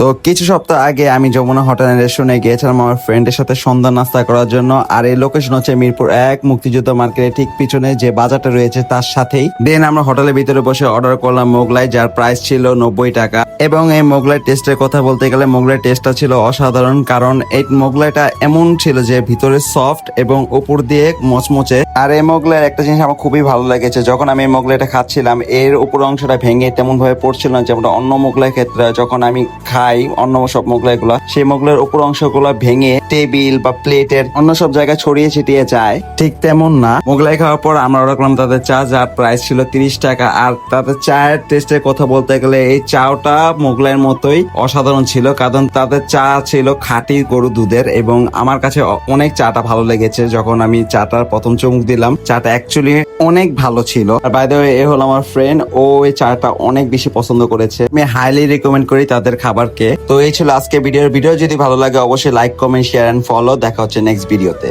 তো কিছু সপ্তাহ আগে আমি যমুনা হোটেল অ্যান্ড রেস্টুরেন্টে গিয়েছিলাম আমার ফ্রেন্ডের সাথে সন্ধ্যা নাস্তা করার জন্য। আর এই লোকেশন হচ্ছে মিরপুর এক মুক্তিযুদ্ধ মার্কেটের ঠিক পিছনে যে বাজারটা রয়েছে তার সাথেই। দেন আমরা হোটেলের ভিতরে বসে অর্ডার করলাম মোগলাই, যার প্রাইস ছিল নব্বই টাকা। এবং এই মোগলাই টেস্টের কথা বলতে গেলে মোগলাই টেস্টটা ছিল অসাধারণ, কারণ এই মোগলাইটা এমন ছিল যে ভিতরে সফট এবং উপর দিয়ে মচমচে। আর এই মোগলাইয়ের একটা জিনিস আমার খুবই ভালো লেগেছে, যখন আমি এই মোগলাইটা খাচ্ছিলাম, এর উপর অংশটা ভেঙে তেমন ভাবে পড়ছিল না যেমন অন্য মোগলাই ক্ষেত্রে যখন আমি খাই অন্য সব মোগলাই গুলা সেই মোগলাইয়ের উপর অংশগুলো ভেঙে টেবিল বা প্লেটের অন্য সব জায়গায় ছড়িয়ে ছিটিয়ে যায়। ঠিক তেমন না, মোগলাই খাওয়ার পর আমরা করলাম তাদের চা, যার প্রাইস ছিল তিরিশ টাকা। আর তাদের চায়ের টেস্টের কথা বলতে গেলে এই চাওটা মোগলাইয়ের মতোই অসাধারণ ছিল, কারণ তাদের চা ছিল খাঁটি গরু দুধের এবং আমার কাছে অনেক চাটা ভালো লেগেছে। যখন আমি চাটার প্রথম চুমুক দিলাম, চাটা অ্যাকচুয়ালি অনেক ভালো ছিল। আর বাই দ্য এ হলো আমার ফ্রেন্ড ও এই চাটা অনেক বেশি পছন্দ করেছে। আমি হাইলি রেকমেন্ড করি তাদের খাবারকে তো এই ছিল আজকে ভিডিওর ভিডিও। যদি ভালো লাগে, অবশ্যই like comment share and follow দেখা হচ্ছে নেক্সট ভিডিওতে.